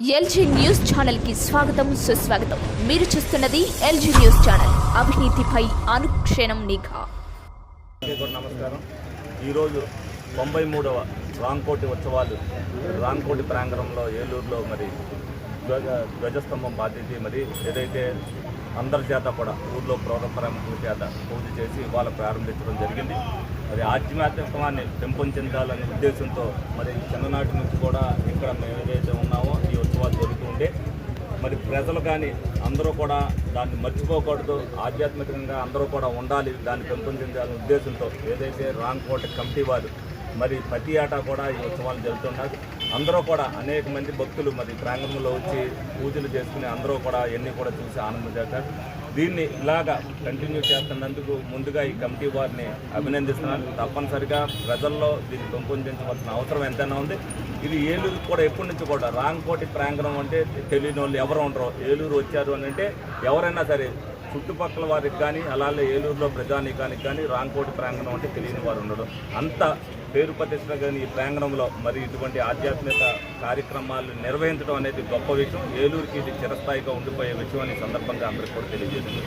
LG news ఛానల్కి స్వాగతం సుస్వాగతం. మీరు చూస్తున్నది ఎల్జీ న్యూస్ ఛానల్. అవినీతిపై అనుక్షణం నిఘా. నమస్కారం. ఈరోజు తొంభై మూడవ రాంకోటి ఉత్సవాలు. రాంకోటి ప్రాంగణంలో ఏలూరులో మరి ధ్వజ ధ్వజస్తంభం బాధ్యత మరి ఏదైతే అందరి చేత కూడా ఊర్లో ప్రముఖుల చేత పూజ చేసి ఇవాళ ప్రారంభించడం జరిగింది. మరి ఆధ్యాత్మికత్వాన్ని పెంపొందించాలనే ఉద్దేశంతో మరి చిన్ననాటి నుంచి కూడా ఇక్కడ మేము ఏదైతే ఉన్నామో ఈ ఉత్సవాలు జరుగుతూ ఉండే మరి ప్రజలు కానీ అందరూ కూడా దాన్ని మర్చిపోకూడదు. ఆధ్యాత్మికంగా అందరూ కూడా ఉండాలి. దాన్ని పెంపొందించాలనే ఉద్దేశంతో ఏదైతే రాంకోట కమిటీ వారు మరి ప్రతి ఏటా కూడా ఈ ఉత్సవాలు జరుగుతున్నారు. అందరూ కూడా అనేక మంది భక్తులు మరి ప్రాంగణంలో వచ్చి పూజలు చేసుకుని అందరూ కూడా ఇవన్నీ కూడా చూసి ఆనందించారు దీన్ని ఇలాగా కంటిన్యూ చేస్తున్నందుకు ముందుగా ఈ కమిటీ వారిని అభినందిస్తున్నాను. తప్పనిసరిగా ప్రజల్లో దీన్ని పెంపొందించవలసిన అవసరం ఎంతైనా ఉంది. ఇది ఏలూరు కూడా ఎప్పటి నుంచి కూడా రాంకోటి ప్రాంగణం అంటే తెలియని వాళ్ళు ఎవరు ఉండరు. ఏలూరు వచ్చారు అని అంటే ఎవరైనా సరే చుట్టుపక్కల వారికి కానీ అలాగే ఏలూరులో ప్రజానీకానికి కానీ రాంకోటి ప్రాంగణం అంటే తెలియని వారు ఉండడం అంత పేరు ప్రతిష్ట కానీ ఈ ప్రాంగణంలో మరి ఇటువంటి ఆధ్యాత్మిక కార్యక్రమాలు నిర్వహించడం అనేది గొప్ప విషయం. ఏలూరుకి ఇది చిరస్థాయిగా ఉండిపోయే విషయం అనే సందర్భంగా అందరికీ కూడా తెలియజేస్తుంది